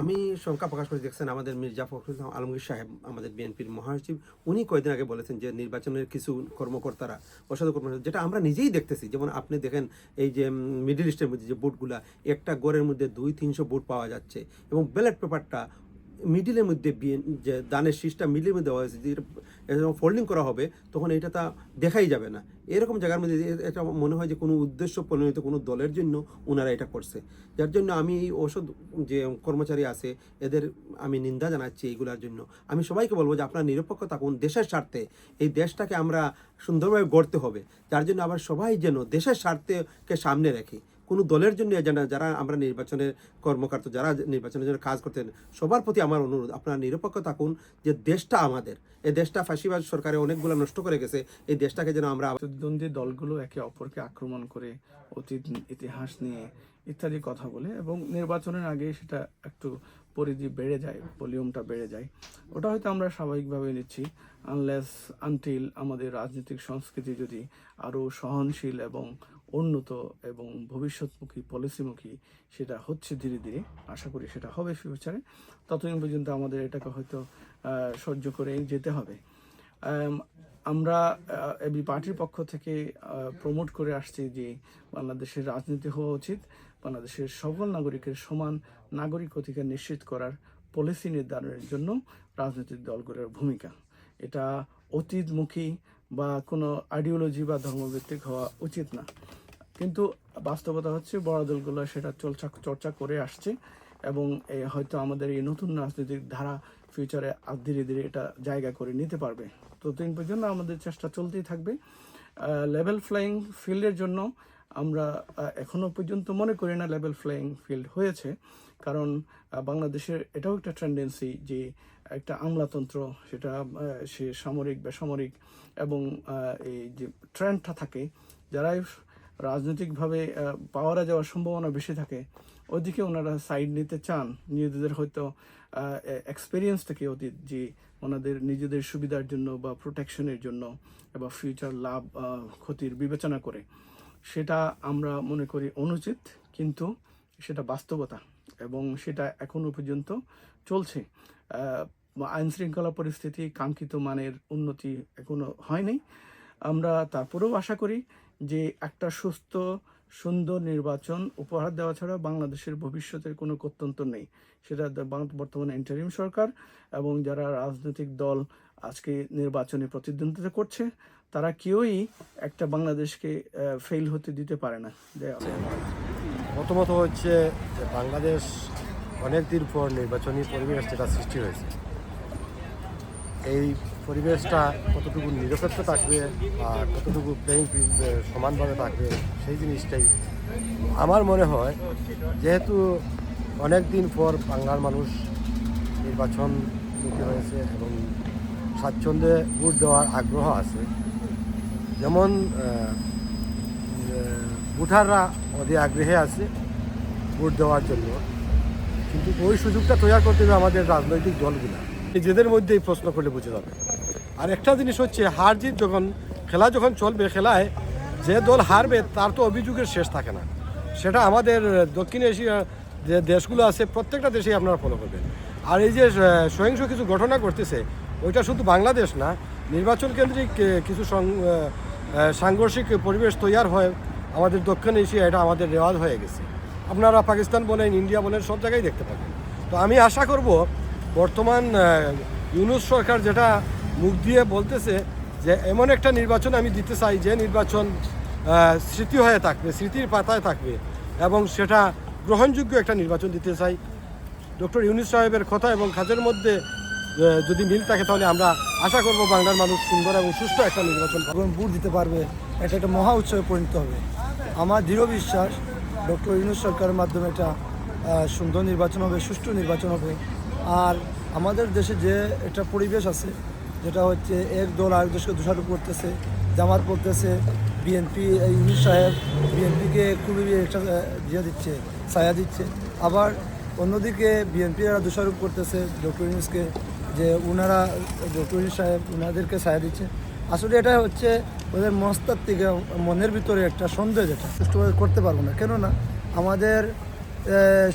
আমি শঙ্কা প্রকাশ করে দেখছেন আমাদের মির্জা ফখরুল আলমগীর সাহেব, আমাদের বিএনপির মহাসচিব। উনি কয়েকদিন আগে বলেছেন যে নির্বাচনের কিছু কর্মকর্তারা অসাধু কর্মকর্তা যেটা আমরা নিজেই দেখতেছি। যেমন আপনি দেখেন এই যে মিডিল ইস্টের মধ্যে যে বুটগুলা একটা গড়ের মধ্যে দুই তিনশো বুট পাওয়া যাচ্ছে এবং ব্যালট পেপারটা মিডিলের মধ্যে যে দানের শীষটা মিডিলের মধ্যে দেওয়া হয়েছে যখন ফোল্ডিং করা হবে, তখন এটা তা দেখাই যাবে না। এরকম জায়গার মধ্যে এটা মনে হয় যে কোনো উদ্দেশ্য পরিণত কোনো দলের জন্য ওনারা এটা করছে। যার জন্য আমি এই ওষুধ যে কর্মচারী আছে, এদের আমি নিন্দা জানাচ্ছি এইগুলোর জন্য। আমি সবাইকে বলব যে আপনার নিরপেক্ষ থাকুন দেশের স্বার্থে। এই দেশটাকে আমরা সুন্দরভাবে গড়তে হবে। যার জন্য আবার সবাই যেন দেশের স্বার্থকে সামনে রেখে। কোনো দলের জন্য এজেন্ডা যারা আমরা নির্বাচনের কর্মকর্তা, যারা নির্বাচনের জন্য কাজ করতেন, সবার প্রতি আমার অনুরোধ, আপনারা নিরপেক্ষ থাকুন যে দেশটা আমাদের। এই দেশটা ফাঁসিবাদ সরকারে অনেকগুলো নষ্ট করে গেছে, এই দেশটাকে যেন আমরা প্রতিদ্বন্দ্বী দলগুলো একে অপরকে আক্রমণ করে অতীত, ইতিহাস নিয়ে ইত্যাদি কথা বলে এবং নির্বাচনের আগে সেটা একটু পরিধি বেড়ে যায়, ভলিউমটা বেড়ে যায়। ওটা হয়তো আমরা স্বাভাবিকভাবে নিচ্ছি আনলেস আনটিল আমাদের রাজনৈতিক সংস্কৃতি যদি আরও সহনশীল এবং উন্নত এবং ভবিষ্যৎমুখী পলিসিমুখী সেটা হচ্ছে ধীরে ধীরে। আশা করি সেটা হবে ফিউচারে ততদিন পর্যন্ত আমাদের এটাকে হয়তো সহ্য করে যেতে হবে। আম, আমরা এবি পার্টির পক্ষ থেকে প্রমোট করে আসছি যে বাংলাদেশের রাজনীতি হওয়া উচিত। বাংলাদেশের সকল নাগরিকের সমান নাগরিক অধিকার নিশ্চিত করার পলিসি নির্ধারণের জন্য রাজনৈতিক দলগুলোর ভূমিকা। এটা অতীতমুখী বা কোনো আইডিওলজি বা ধর্মভিত্তিক হওয়া উচিত না। কিন্তু বাস্তবতা হচ্ছে বড় দলগুলো সেটা চর্চা চর্চা করে আসছে এবং হয়তো আমাদের এই নতুন রাজনৈতিক ধারা ফিউচারে আর ধীরে ধীরে এটা জায়গা করে নিতে পারবে। ততদিন পর্যন্ত আমাদের চেষ্টা চলতেই থাকবে। লেভেল ফ্লাইং ফিল্ডের জন্য আমরা এখনও পর্যন্ত মনে করি না লেভেল ফ্লাইং ফিল্ড হয়েছে। কারণ বাংলাদেশের এটাও একটা টেন্ডেন্সি যে একটা আমলাতন্ত্র, সেটা সে সামরিক, বেসামরিক এবং এই যে ট্রেন্ডটা থাকে, যারাই রাজনৈতিকভাবে পাওয়ারে যাওয়ার সম্ভাবনা বেশি থাকে। ওদিকে ওনারা সাইড নিতে চান। নিজেদের হয়তো এক্সপিরিয়েন্স থেকে অতীত, যে ওনাদের নিজেদের সুবিধার জন্য বা প্রোটেকশনের জন্য বা ফিউচার লাভ ক্ষতির বিবেচনা করে। সেটা আমরা মনে করি অনুচিত, কিন্তু সেটা বাস্তবতা এবং সেটা এখনও পর্যন্ত চলছে। আইন শৃঙ্খলা পরিস্থিতি, কাঙ্ক্ষিত মানের উন্নতি এখনও হয়নি। আমরা তারপরেও আশা করি যে একটা সুস্থ, সুন্দর নির্বাচন উপহার দেওয়া ছাড়া বাংলাদেশের ভবিষ্যতের কোনো কত্যন্ত নেই। সেটা বর্তমানে ইন্টারিম সরকার এবং যারা রাজনৈতিক দল আজকে নির্বাচনে প্রতিদ্বন্দ্বিতা করছে, তারা কেউই একটা বাংলাদেশকে ফেল হতে দিতে পারে না। প্রথমত হচ্ছে বাংলাদেশ অনেক দিন পর নির্বাচনী পরিবেশ যেটা সৃষ্টি হয়েছে এই পরিবেশটা কতটুকু নিরপেক্ষ থাকবে আর কতটুকু প্লেইং ফিল্ড সমানভাবে থাকবে, সেই জিনিসটাই আমার মনে হয়। যেহেতু অনেক দিন পর বাংলার মানুষ নির্বাচনমুখী হয়েছে এবং স্বাচ্ছন্দ্যে ভোট দেওয়ার আগ্রহ আছে, যেমন ভোটাররা অধে আগ্রহে আছে ভোট দেওয়ার জন্য। কিন্তু ওই সুযোগটা তৈরি করতে হবে আমাদের রাজনৈতিক দলগুলো। নিজেদের মধ্যেই প্রশ্ন করলে বুঝে যাবে। আর একটা জিনিস হচ্ছে হার জিত যখন, খেলা যখন চলবে খেলায়, যে দল হারবে তার তো অভিযোগের শেষ থাকে না। সেটা আমাদের দক্ষিণ এশিয়া যে দেশগুলো আছে, প্রত্যেকটা দেশেই আপনারা ফলো করবেন। আর এই যে সহিংস কিছু ঘটনা করতেছে ওইটা শুধু বাংলাদেশ না, নির্বাচন কেন্দ্রিক কিছু সাংঘর্ষিক পরিবেশ তৈরি হয় আমাদের দক্ষিণ এশিয়া এটা আমাদের রেওয়াজ হয়ে গেছে। আপনারা পাকিস্তান বলেন, ইন্ডিয়া বলেন, সব জায়গায় দেখতে পাবেন। তো আমি আশা করব বর্তমান ইউনুস সরকার যেটা মুখ দিয়ে বলতেছে যে এমন একটা নির্বাচন আমি দিতে চাই যে নির্বাচন স্মৃতি হয়ে থাকবে, স্মৃতির পাতায় থাকবে এবং সেটা গ্রহণযোগ্য একটা নির্বাচন দিতে চাই। ডক্টর ইউনুস সাহেবের কথা এবং কাজের মধ্যে যদি মিল থাকে তাহলে আমরা আশা করব বাংলার মানুষ সুন্দর এবং সুস্থ একটা নির্বাচন। এবং ভোট দিতে পারবে, এটা একটা মহা উৎসবে পরিণত হবে। আমার দৃঢ় বিশ্বাস, ডক্টর ইউনুস সরকারের মাধ্যমে এটা সুন্দর নির্বাচন হবে, সুষ্ঠু নির্বাচন হবে। আর আমাদের দেশে যে একটা পরিবেশ আছে, যেটা হচ্ছে এক দল আরেক দেশকে দোষারোপ করতেছে, জামাত পড়তেছে বিএনপি ইউনুস সাহেব বিএনপিকে খুবই একটা দিয়ে দিচ্ছে, ছায়া দিচ্ছে। আবার অন্যদিকে বিএনপি এরা দোষারোপ করতেছে ডক্টর ইউনুসকে, যে ওনারা ডক্টর ইউনুস সাহেব ওনাদেরকে ছায়া দিচ্ছে। আসলে এটা হচ্ছে ওদের মস্তার থেকে মনের ভিতরে একটা সন্দেহ যেটা সুষ্ঠুভাবে করতে পারব না। কেননা আমাদের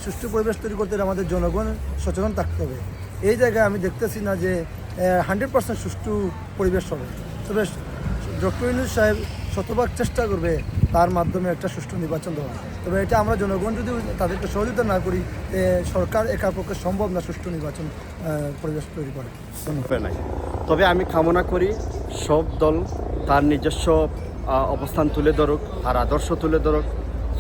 সুষ্ঠু পরিবেশ তৈরি করতে আমাদের জনগণ সচেতন থাকতে হবে। এই জায়গায় আমি দেখতেছি না যে হান্ড্রেড পার্সেন্ট সুষ্ঠু পরিবেশ হবে। তবে ডক্টর ইউনুস সাহেব শতভাগ চেষ্টা করবে তার মাধ্যমে একটা সুষ্ঠু নির্বাচন দেওয়া তবে এটা আমরা জনগণ যদি তাদেরকে সহযোগিতা না করি সরকার একার পক্ষে সম্ভব না সুষ্ঠু নির্বাচন পরিবেশ তৈরি করে নাই। তবে আমি কামনা করি সব দল তার নিজস্ব অবস্থান তুলে ধরুক, তার আদর্শ তুলে ধরুক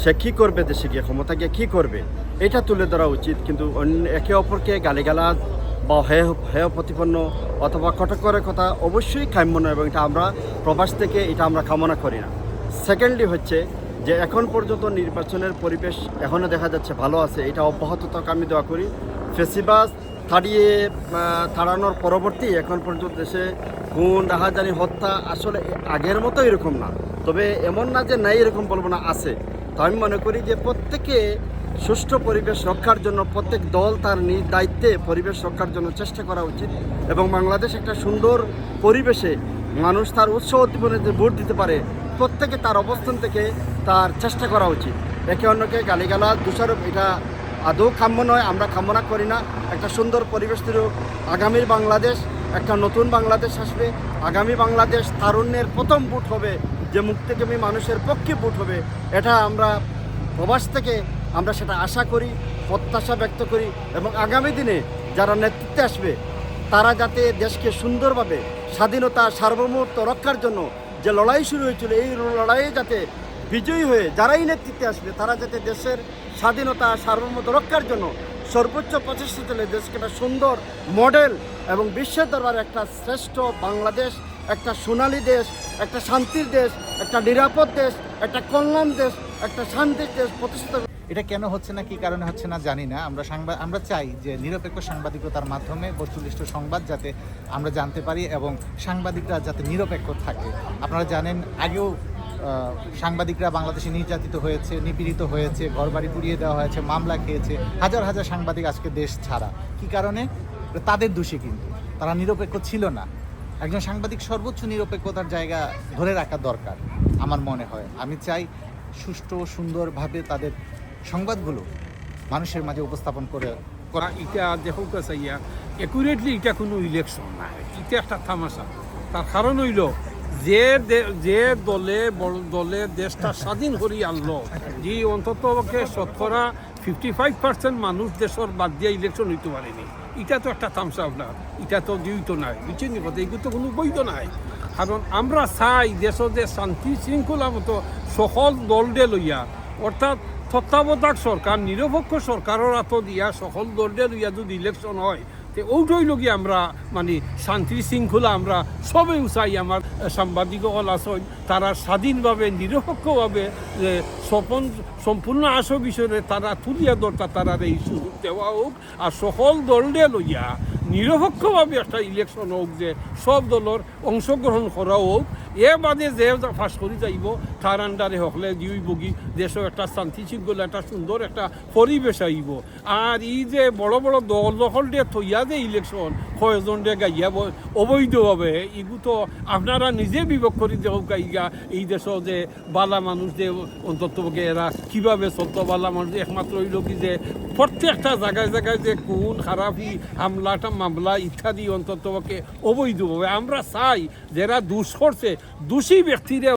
সে কী করবে দেশে গিয়ে ক্ষমতা গিয়ে কী করবে? এটা তুলে ধরা উচিত কিন্তু একে অপরকে গালিগালাজ বা হেয় হেয় প্রতিপন্ন অথবা কটক করে কথা অবশ্যই কাম্য নয় এবং এটা আমরা প্রবাস থেকে এটা আমরা কামনা করি না। সেকেন্ডলি হচ্ছে যে এখন পর্যন্ত নির্বাচনের পরিবেশ এখনও দেখা যাচ্ছে ভালো আছে এটা অব্যাহত থাকা আমি দোয়া করি। ফেসিবাস আহ, তাড়ানোর পরবর্তী এখন পর্যন্ত দেশে খুন রাহাজানি হত্যা আসলে আগের মতো এরকম না। তবে এমন না যে নাই এরকম বলব না আছে। তো আমি মনে করি যে প্রত্যেকে সুষ্ঠু পরিবেশ রক্ষার জন্য প্রত্যেক দল তার নিজ দায়িত্বে পরিবেশ রক্ষার জন্য চেষ্টা করা উচিত এবং বাংলাদেশ একটা সুন্দর পরিবেশে মানুষ তার উৎসাহ উদ্দীপনে যে ভোট দিতে পারে, প্রত্যেকে তার অবস্থান থেকে তার চেষ্টা করা উচিত। একে অন্যকে গালিগালাজ, দোষারোপ, এটা আদৌ কাম্য নয়, আমরা কামনা করি না। একটা সুন্দর পরিবেশ হোক। আগামীর বাংলাদেশ, একটা নতুন বাংলাদেশ আসবে। আগামী বাংলাদেশ তারুণ্যের প্রথম ভোট হবে যে মুক্তিকামী মানুষের পক্ষে ভোট হবে, এটা আমরা প্রবাস থেকে আমরা সেটা আশা করি, প্রত্যাশা ব্যক্ত করি এবং আগামী দিনে যারা নেতৃত্বে আসবে, তারা যাতে দেশকে সুন্দরভাবে স্বাধীনতা, সার্বভৌমত্ব রক্ষার জন্য যে লড়াই শুরু হয়েছিল, এই লড়াইয়ে যাতে বিজয়ী হয়ে যারাই নেতৃত্বে আসবে, তারা যাতে দেশের স্বাধীনতা, সার্বভৌমত্ব রক্ষার জন্য সর্বোচ্চ প্রচেষ্টা চলে, দেশকে একটা সুন্দর মডেল এবং বিশ্বের দরবারে একটা শ্রেষ্ঠ বাংলাদেশ একটা সোনালী দেশ, একটা শান্তির দেশ, একটা নিরাপদ দেশ, একটা কল্যাণ দেশ, একটা শান্তির দেশ প্রতিষ্ঠিত এটা কেন হচ্ছে না, কি কারণে হচ্ছে না জানি না। আমরা সাংবাদ আমরা চাই যে নিরপেক্ষ সাংবাদিকতার মাধ্যমে বস্তুনিষ্ঠ সংবাদ যাতে আমরা জানতে পারি এবং সাংবাদিকরা যাতে নিরপেক্ষ থাকে। আপনারা জানেন, আগেও সাংবাদিকরা বাংলাদেশে নির্যাতিত হয়েছে, নিপীড়িত হয়েছে, ঘরবাড়ি পুড়িয়ে দেওয়া হয়েছে, মামলা খেয়েছে, হাজার হাজার সাংবাদিক আজকে দেশ ছাড়া। কি কারণে? তাদের দোষী কিন্তু। তারা নিরপেক্ষ ছিল না। একজন সাংবাদিক সর্বোচ্চ নিরপেক্ষতার জায়গা ধরে রাখা দরকার, আমার মনে হয়। আমি চাই সুষ্ঠু সুন্দরভাবে তাদের সংবাদগুলো মানুষের মাঝে উপস্থাপন করে করা। এটা দেখুক চাইয়া একুরেটলি এটা কোনো ইলেকশন নাই। এটা একটা তামাশা। তার কারণ হইল, যে যে দলে দলে দেশটা স্বাধীন করি আনলো যে অন্তত শতকরা ফিফটি ফাইভ পার্সেন্ট মানুষ দেশের বাদ দিয়ে ইলেকশন হইতে পারেনি। এটা তো একটা তামসা আপনার এটা তো তো নাই। বুঝছেন নি কথা? এগুলো তো কোনো বৈধ নাই। কারণ আমরা চাই দেশ যে শান্তি শৃঙ্খলা মতো সকল দলডে লইয়া, অর্থাৎ তত্ত্বাবধায়ক সরকার, নিরপেক্ষ সরকারের হাতত দিয়া সকল দলডে লইয়া যদি ইলেকশন হয় তে ওইটাই লগি আমরা মানে শান্তি শৃঙ্খলা আমরা সবে উচাই আমার সাংবাদিকসকল আসন, তারা স্বাধীনভাবে, নিরপেক্ষভাবে স্বপন, সম্পূর্ণ আস বিষয়ে তারা তুলিয়া দরকার তারা এই সুযোগ দেওয়া হোক, আর সকল দলডে লইয়া নিরপেক্ষভাবে একটা ইলেকশন হোক যে সব দলের অংশগ্রহণ করা হোক এ বাদে যে ফাঁস করে যাইব তার আন্ডারে হকলে দিই বগি দেশও একটা শান্তি শৃঙ্খলা, একটা সুন্দর একটা পরিবেশ আইব। আর ই যে বড় বড় দল দখল দিয়ে থইয়া যে ইলেকশন কয়জন দিয়ে গাইয়া অবৈধভাবে, ইগু তো আপনারা নিজে বিবেক করে গাইগা, এই দেশ যে বালা মানুষ যে অন্তত এরা কীভাবে চলত, বালা মানুষ একমাত্র হইল কি যে প্রত্যেকটা জায়গায় জায়গায় যে কোন খারাপি হামলাটা মামলা ইত্যাদি অন্তত অবৈধভাবে। আমরা চাই, যারা দুষ করছে, দোষী ব্যক্তিরা